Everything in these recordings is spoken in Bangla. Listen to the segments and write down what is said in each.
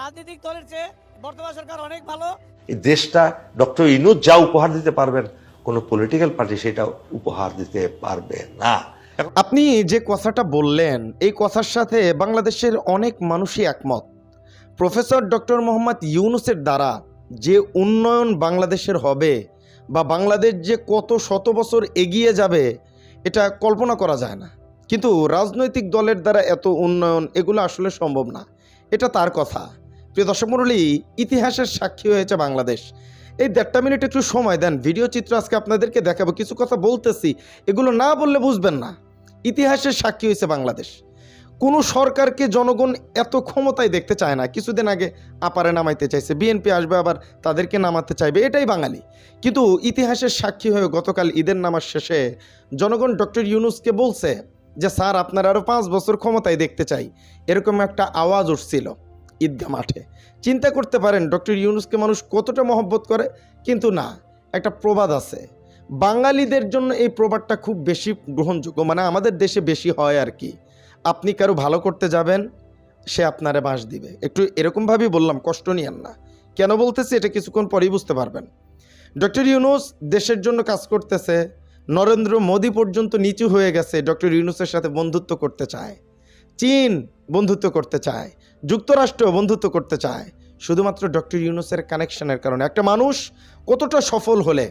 রাজনৈতিক দলের চেয়ে বর্তমান সরকার অনেক ভালো। এই দেশটা ডক্টর ইনুজ যা উপহার দিতে পারবেন কোনো পলিটিক্যাল পার্টি সেটা উপহার দিতে পারবে না। আপনি যে কথাটা বললেন এই কথার সাথে বাংলাদেশের অনেক মানুষই একমত। প্রফেসর ডক্টর মোহাম্মদ ইউনুসের দ্বারা যে উন্নয়ন বাংলাদেশের হবে বা বাংলাদেশ যে কত শত বছর এগিয়ে যাবে এটা কল্পনা করা যায় না। কিন্তু রাজনৈতিক দলের দ্বারা এত উন্নয়ন এগুলো আসলে সম্ভব না। এটা তার কথা। প্রিয় দর্শক মণ্ডলী, ইতিহাসের সাক্ষী হয়েছে বাংলাদেশ। এই দেড়টা মিনিট একটু সময় দেন, ভিডিও চিত্র আজকে আপনাদেরকে দেখাবো, কিছু কথা বলতেছি, এগুলো না বললে বুঝবেন না। ইতিহাসের সাক্ষী হয়েছে বাংলাদেশ। কোনো সরকারকে জনগণ এত ক্ষমতায় দেখতে চায় না, কিছুদিন আগে আপারে নামাইতে চাইছে, বিএনপি আসবে আবার তাদেরকে নামাতে চাইবে, এটাই বাঙালি। কিন্তু ইতিহাসের সাক্ষী হয়ে গতকাল ঈদের নামার শেষে জনগণ ডক্টর ইউনুসকে বলছে যে, স্যার, আপনার আরও পাঁচ বছর ক্ষমতায় দেখতে চাই। এরকম একটা আওয়াজ উঠছিল। ঈদগাহ মাঠে। চিন্তা করতে পারেন, ডক্টর ইউনুসকে মানুষ কতটা মহব্বত করে, কিন্তু না, একটা প্রবাদ আছে। বাঙালিদের জন্য এই প্রবাদটা খুব বেশি গ্রহণযোগ্য মানে আমাদের দেশে বেশি হয় আর কি। আপনি কারও ভালো করতে যাবেন, সে আপনারে বাঁশ দিবে। একটু এরকমভাবেই বললাম, কষ্ট নিয়েন না। কেন বলতেছি, এটা কিছুক্ষণ পরেই বুঝতে পারবেন। ডক্টর ইউনুস দেশের জন্য কাজ করতেছে, নরেন্দ্র মোদী পর্যন্ত নিচু হয়ে গেছে, ডক্টর ইউনুসের সাথে বন্ধুত্ব করতে চায়। চীন বন্ধুত্ব করতে চায়। যুক্তরাষ্ট্র বন্ধুত্ব করতে চায়। শুধুমাত্র ডক্টর ইউনুসের কানেকশনের কারণে। একটা মানুষ কতটা সফল হলে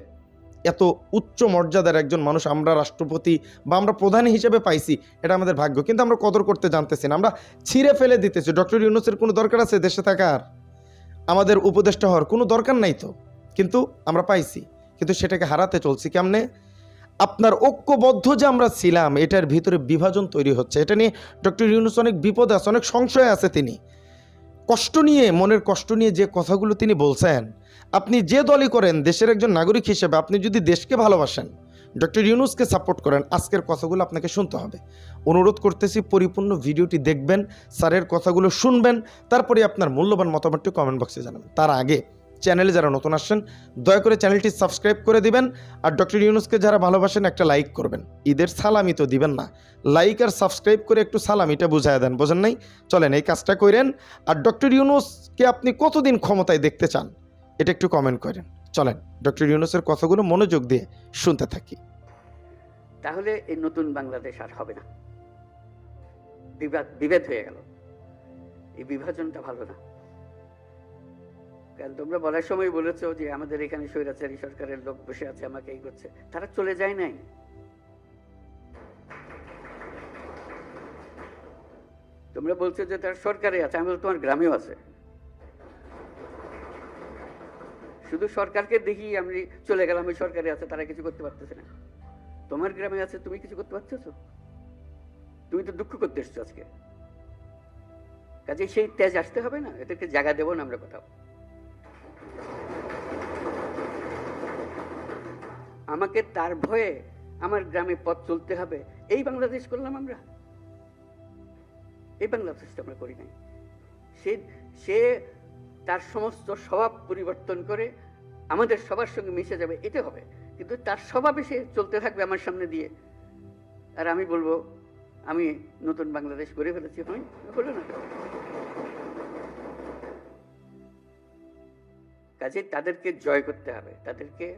এত উচ্চ মর্যাদার একজন মানুষ আমরা রাষ্ট্রপতি বা আমরা প্রধান হিসেবে পাইছি, এটা আমাদের ভাগ্য। কিন্তু আমরা কদর করতে জানতেছি না। আমরা ছিঁড়ে ফেলে দিতেছি। ডক্টর ইউনুসের কোনো দরকার আছে দেশে থাকার? আমাদের উপদেষ্টা হওয়ার কোনো দরকার নাই তো। কিন্তু আমরা পাইছি। কিন্তু সেটাকে হারাতে চলছি কেমনে? আপনার ঐক্যবদ্ধ যে আমরা ছিলাম, এটার ভিতরে বিভাজন তৈরি হচ্ছে। এটা নিয়ে ডক্টর ইউনুস অনেক বিপদ আছে, অনেক সংশয় আছে তিনি। কষ্ট নিয়ে, মনের কষ্ট নিয়ে যে কথাগুলো তিনি বলছেন, আপনি যে দলই করেন, দেশের একজন নাগরিক হিসেবে আপনি যদি দেশকে ভালোবাসেন, ডক্টর ইউনুসকে সাপোর্ট করেন, আজকের কথাগুলো আপনাকে শুনতে হবে। অনুরোধ করতেছি, পরিপূর্ণ ভিডিওটি দেখবেন, স্যারের কথাগুলো শুনবেন, তারপরে আপনার মূল্যবান মতামতটি কমেন্ট বক্সে জানাবেন। তার আগে চ্যানেলে যারা নতুন আসছেন, দয়া করে চ্যানেলটি সাবস্ক্রাইব করে দিবেন আর ডক্টর ইউনুসকে যারা ভালোবাসেন একটা লাইক করবেন। ঈদের সালামি তো দিবেন না। লাইক আর সাবস্ক্রাইব করে একটু সালামিটা বুঝায় দেন, বোঝেন নাই? চলেন এই কাজটা করেন আর ডক্টর ইউনুসকে আপনি কতদিন ক্ষমতায় দেখতে চান? এটা একটু কমেন্ট করেন। চলেন, ডক্টর ইউনুসের কথাগুলো মনোযোগ দিয়ে শুনতে থাকি। তাহলে এই নতুন বাংলাদেশ আর হবে না। বিভেদ হয়ে গেল। এই বিভাজনটা ভালো না। কারণ তোমরা বলার সময় বলেছ যে আমাদের এখানে স্বৈরাচারী সরকারের লোক বসে আছে, আমাকে এই করছে। তারা চলে যায় নাই। তোমরা বলছো যে তার সরকারে আছে, আমি তোমার গ্রামেও আছে। শুধু সরকারকে দেখি আমি চলে গেলাম, ওই সরকারে আছে, তারা কিছু করতে পারতেছে না। তোমার গ্রামে আছে, তুমি কিছু করতে পারতেছো? তুমি তো দুঃখ করতে এসছো আজকে। কাজে সেই তেজ আসতে হবে না, এদেরকে জায়গা দেবো না আমরা কোথাও। আমাকে তার ভয়ে আমার গ্রামে পথ চলতে হবে। এই বাংলাদেশ করলাম আমরা। এই বাংলাদেশটা আমরা করি নাই। সে সে তার সমস্ত স্বভাব পরিবর্তন করে আমাদের সবার সঙ্গে মিশে যাবে এটা হবে। কিন্তু তার স্বভাবে সে চলতে থাকবে আমার সামনে দিয়ে। আর আমি বলব, আমি নতুন বাংলাদেশ করে ফেলেছি হয় হলো না কাজে তাদেরকে জয় করতে হবে। তাদেরকে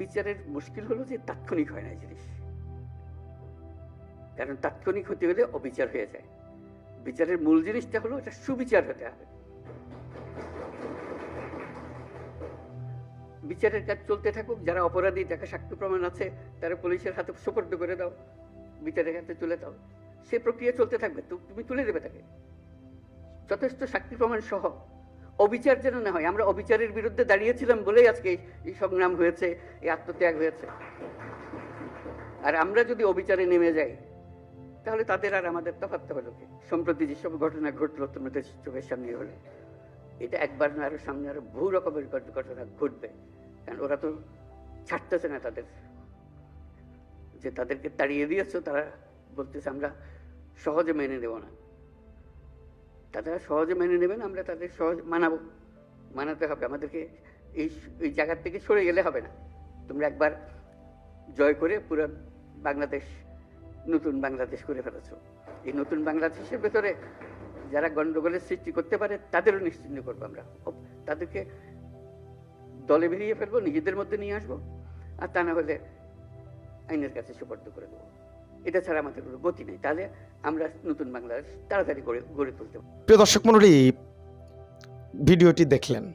বিচারের মুশকিল হলো যে তাৎক্ষণিক হয় না জিনিস। কারণ তাৎক্ষণিক হতে হলে অবিচার হয়ে যায়। বিচারের মূল জিনিসটা হলো এটা সুবিচার হতে হবে। বিচারের কাজ চলতে থাকুক, যারা অপরাধী, যাকে সাক্ষ্য প্রমাণ আছে, তারা পুলিশের হাতে সুপর্দ করে দাও, বিচারের হাতে তুলে দাও। সে প্রক্রিয়া চলতে থাকবে তুমি তুলে দেবে তাকে। যথেষ্ট সাক্ষী প্রমাণ সহ অবিচার যেন না হয়। আমরা অবিচারের বিরুদ্ধে দাঁড়িয়েছিলাম বলেই আজকে এই- সংগ্রাম হয়েছে, এই আত্মত্যাগ হয়েছে। আর আমরা যদি অবিচারে নেমে যাই, তাহলে তাদের আর আমাদের তফাৎ হলো কি সম্প্রতি যেসব ঘটনা ঘটলো তোমাদের চোখের সামনে হলো, এটা একবার না আরও সামনে আরও বহু রকমের ঘটনা ঘটবে। কারণ ওরা তো ছাড়তেছে না তাদের। যে তাদেরকে তাড়িয়ে দিয়েছ, তারা বলতেছে, আমরা সহজে মেনে নেব না। তারা সহজে মেনে নেবেন, আমরা তাদের সহজ মানাবো, মানাতে হবে। আমাদেরকে এই এই জায়গার থেকে সরে গেলে হবে না। তোমরা একবার জয় করে পুরো বাংলাদেশ, নতুন বাংলাদেশ করে ফেলেছো। এই নতুন বাংলাদেশের ভেতরে যারা গণ্ডগোলের সৃষ্টি করতে পারে, তাদেরও নিশ্চিন্ত করব আমরা। তাদেরকে দলে বেরিয়ে ফেলব, নিজেদের মধ্যে নিয়ে আসব, আর তা না হলে আইনের কাছে সুপর্দ করে দেবো। এটা ছাড়া আমাদের কোনো গতি নেই। তাহলে আমরা নতুন বাংলাদেশ তাড়াতাড়ি গড়ে গড়ে তুলতে। প্রিয় দর্শক মণ্ডলী, ভিডিওটি দেখলেন।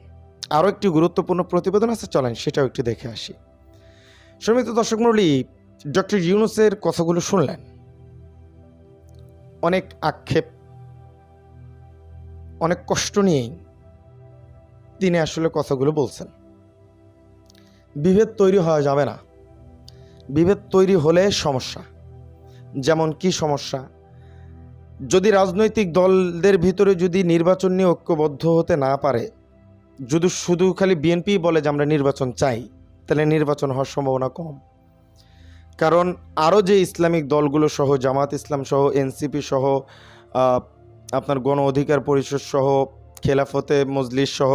আরও একটি গুরুত্বপূর্ণ প্রতিবেদন আছে, চলেন সেটাও একটু দেখে আসি। সমিত দর্শক মণ্ডলী, ডক্টর ইউনুসের কথাগুলো শুনলেন। অনেক আক্ষেপ, অনেক কষ্ট নিয়েই তিনি আসলে কথাগুলো বলছেন। বিভেদ তৈরি হওয়া যাবে না। বিভেদ তৈরি হলে সমস্যা। যেমন কি সমস্যা? যদি রাজনৈতিক দলদের ভিতরে যদি নির্বাচন নিয়ে ঐক্যবদ্ধ হতে না পারে, যদি শুধু খালি বিএনপি বলে যে আমরা নির্বাচন চাই, তাহলে নির্বাচন হওয়ার সম্ভাবনা কম। কারণ আরও যে ইসলামিক দলগুলো সহ, জামাত ইসলাম সহ, এনসিপি সহ আপনার গণ অধিকার পরিষদ সহ, খেলাফতে মজলিস সহ,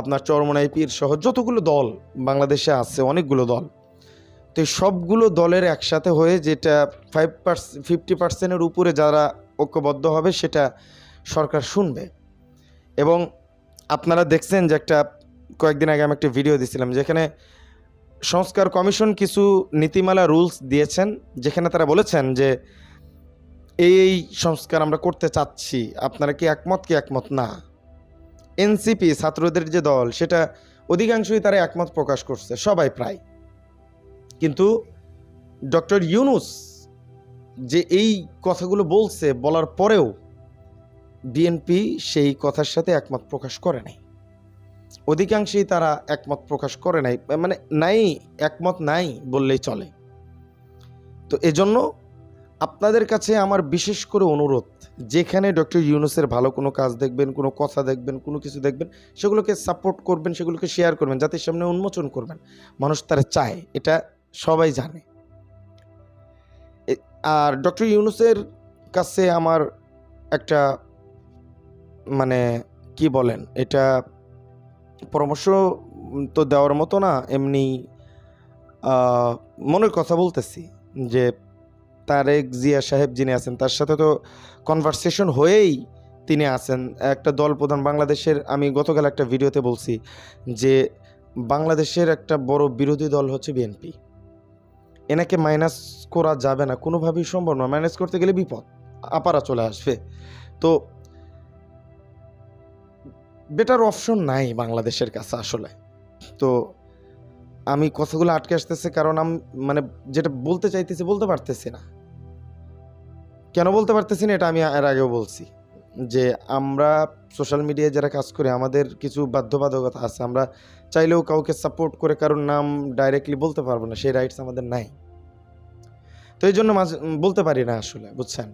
আপনার চরমনাই পীর সহ, যতগুলো দল বাংলাদেশে আছে, অনেকগুলো দল, তো সবগুলো দলের একসাথে হয়ে যেটা ফাইভ পার্সেন্ট ফিফটি পার্সেন্টের উপরে যারা ঐক্যবদ্ধ হবে সেটা সরকার শুনবে। এবং আপনারা দেখছেন যে একটা, কয়েকদিন আগে আমি একটা ভিডিও দিয়েছিলাম যেখানে সংস্কার কমিশন কিছু নীতিমালা রুলস দিয়েছেন যেখানে তারা বলেছেন যে এই এই সংস্কার আমরা করতে চাচ্ছি, আপনারা কি একমত কি একমত না? এনসিপি ছাত্রদের যে দল, সেটা অধিকাংশই তারা একমত প্রকাশ করছে, সবাই প্রায়। কিন্তু ডক্টর ইউনুস যে এই কথাগুলো বলছে বলার পরেও বিএনপি সেই কথার সাথে একমত প্রকাশ করে নাই। অধিকাংশেই তারা একমত প্রকাশ করে নাই মানে নাই, একমত নাই বললেই চলে। তো এজন্য আপনাদের কাছে আমার বিশেষ করে অনুরোধ, যেখানে ডক্টর ইউনুসের ভালো কোনো কাজ দেখবেন, কোনো কথা দেখবেন, কোনো কিছু দেখবেন, সেগুলোকে সাপোর্ট করবেন, সেগুলোকে শেয়ার করবেন জাতির সামনে উন্মোচন করবেন। মানুষ তারা চায়, এটা সবাই জানে। আর ডক্টর ইউনুসের কাছে আমার একটা মানে কি বলেন, এটা পরামর্শ তো দেওয়ার মতো না, এমনি মনের কথা বলতেছি যে তারেক জিয়া সাহেব যিনি আছেন, তার সাথে তো কনভারসেশন হয়েই তিনি আছেন। একটা দল প্রধান বাংলাদেশের, আমি গতকাল একটা ভিডিওতে বলছি যে বাংলাদেশের একটা বড় বিরোধী দল হচ্ছে বিএনপি। এনাকে মাইনাস করা যাবে না, কোনোভাবেই সম্ভব নয় মাইনাস করতে গেলে বিপদ, আপারা চলে আসবে। তো বেটার অপশন নাই বাংলাদেশের কাছে আসলে। তো, আমি কথাগুলো আটকে আসতেছে কারণ আমি মানে যেটা বলতে চাইতেছি বলতে পারতেছি না। কেন বলতে পারতেছি না এটা আমি এর আগেও বলছি। যে আমরা সোশ্যাল মিডিয়ায় যারা কাজ করি, আমাদের কিছু বাধ্যবাধকতা আছে। আমরা চাইলেও কাউকে সাপোর্ট করে কারোর নাম ডাইরেক্টলি বলতে পারব না, সেই রাইটস আমাদের নাই। তো এই জন্য মাঝে বলতে পারি না আসলে, বুঝছেন?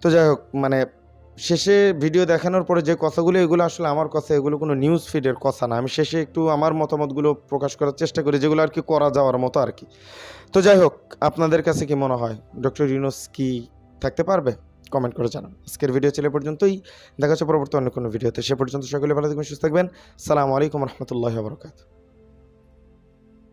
তো যাই হোক মানে শেষে ভিডিও দেখানোর পরে যে কথাগুলো, এগুলো আসলে আমার কথা, এগুলো কোনো নিউজ ফিডের কথা না। আমি শেষে একটু আমার মতামতগুলো প্রকাশ করার চেষ্টা করি, যেগুলো আর কি করা যাওয়ার মতো আর কি। তো যাই হোক, আপনাদের কাছে কি মনে হয়? ডক্টর ইউনুস কি থাকতে পারবে? কমেন্ট করে জানান। আজকের ভিডিও ছিল পর্যন্তই। দেখা হচ্ছে পরবর্তী অন্য কোনো ভিডিওতে সে পর্যন্ত সকলে ভালো থাকবেন, সুস্থ থাকবেন। সালামু আলাইকুম রহমতুল্লাহ বরকাত